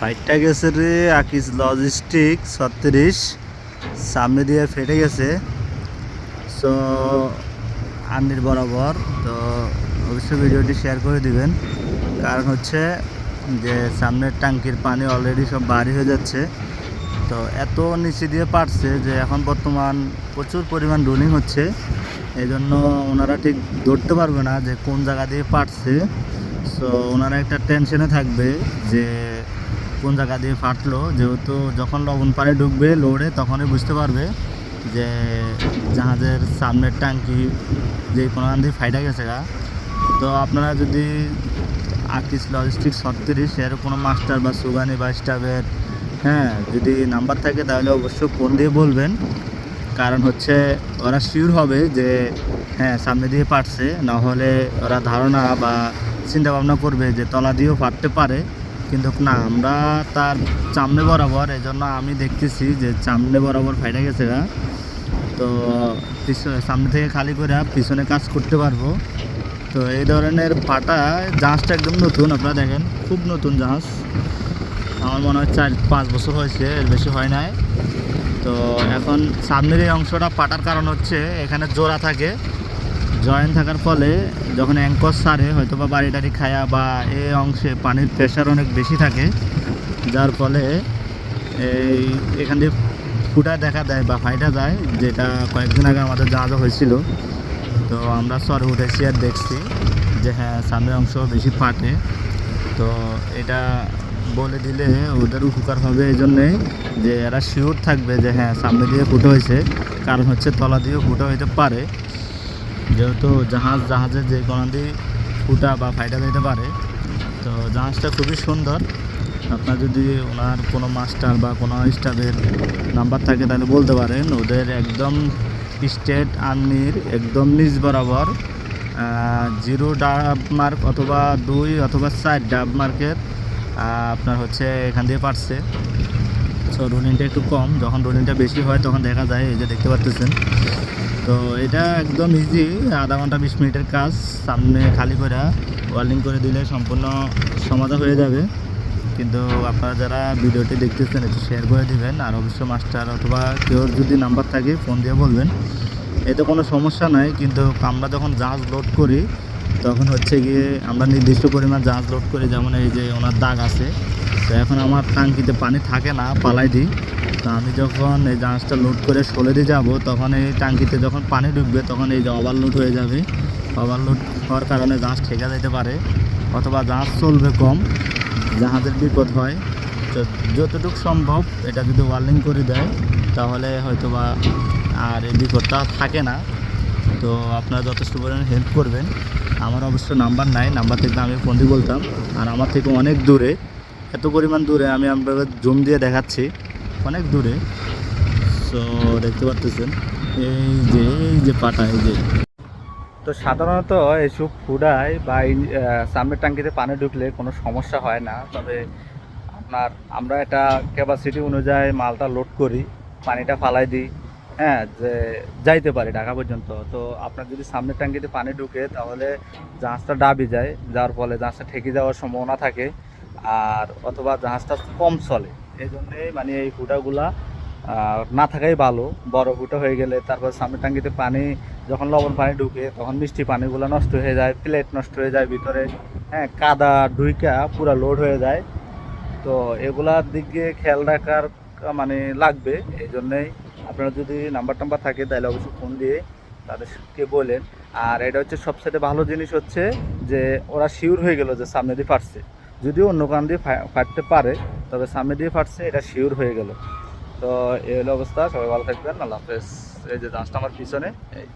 ফাইটটা গেছে রে আকিস লজিস্টিক ছত্রিশ। সামনে দিয়ে ফেটে গেছে। সো আন্দির বরাবর। তো, অবশ্যই ভিডিওটি শেয়ার করে দিবেন। কারণ হচ্ছে যে, সামনের ট্যাঙ্কির পানি অলরেডি সব বাড়ি হয়ে যাচ্ছে। তো, এত নিচে দিয়ে পারছে যে, এখন বর্তমান প্রচুর পরিমাণ রুলিং হচ্ছে। এই জন্য ওনারা ঠিক ধরতে পারবে না যে, কোন জায়গা দিয়ে পারছে। সো ওনারা একটা টেনশনে থাকবে যে কোন জায়গা দিয়ে ফাটলো, যেহেতু যখন লবণ পাড়ে ঢুকবে লোডে তখনই বুঝতে পারবে যে জাহাজের সামনের ট্যাঙ্কি যে কোনো দিয়ে ফাইটা গেছে গা। তো আপনারা যদি আকিস লজিস্টিক ছত্রিশ এর কোনো মাস্টার বা সুগানি বা স্টাফের হ্যাঁ যদি নাম্বার থাকে, তাহলে অবশ্যই ফোন দিয়ে বলবেন। কারণ হচ্ছে ওরা শিওর হবে যে হ্যাঁ সামনে দিয়ে পারছে না হলে ওরা ধারণা বা চিন্তা ভাবনা করবে যে তলা দিয়েও পারতে পারে। কিন্তু না, আমরা তার চামড়ে বরাবর এই জন্য আমি দেখতেছি যে চামড়ে বরাবর ফাইটা গেছে তো পিছনে, সামনে থেকে খালি করে পিছনে কাজ করতে পারব। তো এই ধরনের পাটা জাহাজটা একদম নতুন, আপনারা দেখেন, খুব নতুন জাহাজ। আমার মনে হয় চার, পাঁচ বছর হয়েছে, এর বেশি হয় নাই। তো এখন সামনের এই অংশটা পাটার কারণ হচ্ছে, এখানে জোড়া থাকে। জয়েন থাকার ফলে যখন অ্যাঙ্কর সারে হয়তো বা বাড়ি টাড়ি খায়া বা এ অংশে পানির প্রেশার অনেক বেশি থাকে, যার ফলে এই এখান দিয়ে ফুটা দেখা দেয় বা ফাইটা যায়, যেটা কয়েকদিন আগে আমাদের জাহাজে হয়েছিল। তো আমরা সরে উঠেছি আর দেখছি যে হ্যাঁ সামনের অংশ বেশি ফাটে। তো এটা বলে দিলে ওদের উপকার হবে এই জন্যেই যে এরা শিওর থাকবে যে হ্যাঁ সামনে দিয়ে ফুটো হয়েছে। কারণ হচ্ছে তলা দিয়েও ফুটো হইতে পারে। যেহেতু জাহাজ জাহাজের যে কোনো দিয়ে ফুটা বা ফাইটা দিতে পারে, তো জাহাজটা খুবই সুন্দর। আপনার যদি ওনার কোনো মাস্টার বা কোনো স্টাফের নাম্বার থাকে, তাহলে বলতে পারেন, ওদের একদম স্টেট আর্মির একদম নিচ বরাবর জিরো ডাব মার্ক অথবা দুই অথবা চার ডাব মার্কের আপনার হচ্ছে এখান দিয়ে পারছে। সো রুলিংটা একটু কম, যখন রুলিংটা বেশি হয়, তখন দেখা যায়, এই যে দেখতে পাচ্ছেন তো এটা একদম ইজি আধা ঘণ্টা বিশ মিনিটের কাজ, সামনে খালি করে ওয়ার্লিং করে দিলে সম্পূর্ণ সমাধান হয়ে যাবে। কিন্তু আপনারা যারা ভিডিওটি দেখতেছেন, একটু শেয়ার করে দিবেন, আর অবশ্য মাস্টার অথবা কেউ যদি নাম্বার থাকে ফোন দিয়ে বলবেন। এতে কোনো সমস্যা নাই, কিন্তু আমরা যখন জাহাজ লোড করি, তখন হচ্ছে গিয়ে আমরা নির্দিষ্ট পরিমাণ জাহাজ লোড করি, যেমন এই যে ওনার দাগ আছে তো এখন আমার টাঙ্কিতে পানি থাকে না, পালাই দিই। তো আমি যখন এই জাহাজটা লোড করে সলে দিয়ে যাব, তখন এই টাঙ্কিতে যখন পানি ঢুকবে, তখন এই যে ওভারলোড হয়ে যাবে। ওভারলোড হওয়ার কারণে জাহাজ ঠেকা যেতে পারে, অথবা জাহাজ চলবে কম, জাহাজের বিপদ হয়। তো যতটুকু সম্ভব এটা যদি ওয়ার্লিং করে দেয়, তাহলে হয়তো বা আর এই বিপদটা থাকে না। তো আপনারা যথেষ্ট পরিমাণে হেল্প করবেন। আমার অবশ্য নাম্বার নাই নাম্বার থেকে আমি ফোন দিয়ে বলতাম। আর আমার থেকে অনেক দূরে। এত পরিমাণ দূরে আমি আপনাকে জুম দিয়ে দেখাচ্ছি। অনেক দূরে। সো দেখতে পারতেছেন। এই যে এই যে পাটা, এই যে। তো সাধারণত এইসব ফুডায় বা সামনের ট্যাঙ্কিতে পানি ঢুকলে কোনো সমস্যা হয় না। তবে আপনার, আমরা এটা ক্যাপাসিটি অনুযায়ী মালটা লোড করি, পানিটা ফালাই দিই হ্যাঁ যে যাইতে পারি ঢাকা পর্যন্ত। তো আপনার যদি সামনের ট্যাঙ্কিতে পানি ঢুকে, তাহলে জাহাজটা ডাবি যায়, যার ফলে জাহাজটা ঠেকে যাওয়ার সম্ভাবনা থাকে। আর অথবা জাহাজটা কম চলে। এই জন্যেই মানে এই ফুটাগুলা আহ, না থাকাই ভালো। বড় ফুটা হয়ে গেলে তারপর সামনের টাঙ্গিতে পানি যখন লবণ পানি ঢুকে তখন মিষ্টি পানিগুলো নষ্ট হয়ে যায় প্লেট নষ্ট হয়ে যায় ভিতরে। হ্যাঁ কাদা ডুইকা পুরো লোড হয়ে যায়। তো এগুলার দিক দিয়ে খেয়াল রাখার মানে লাগবে। এই জন্যেই আপনারা যদি নাম্বার টাম্বার থাকে তাহলে অবশ্যই ফোন দিয়ে তাদেরকে বলেন। আর এটা হচ্ছে সবচেয়ে ভালো জিনিস হচ্ছে যে ওরা শিওর হয়ে গেল যে সামনে দিয়ে ফাটছে যদিও অন্য কান দিয়ে ফাটতে পারে, তবে সামনে দিয়ে ফাটছে, এটা শিওর হয়ে গেল। তো এই হলো অবস্থা, সবাই ভালো থাকবেন, আল্লাহ হাফেজ। এই যে ডান্সটা আমার পিছনে, এই।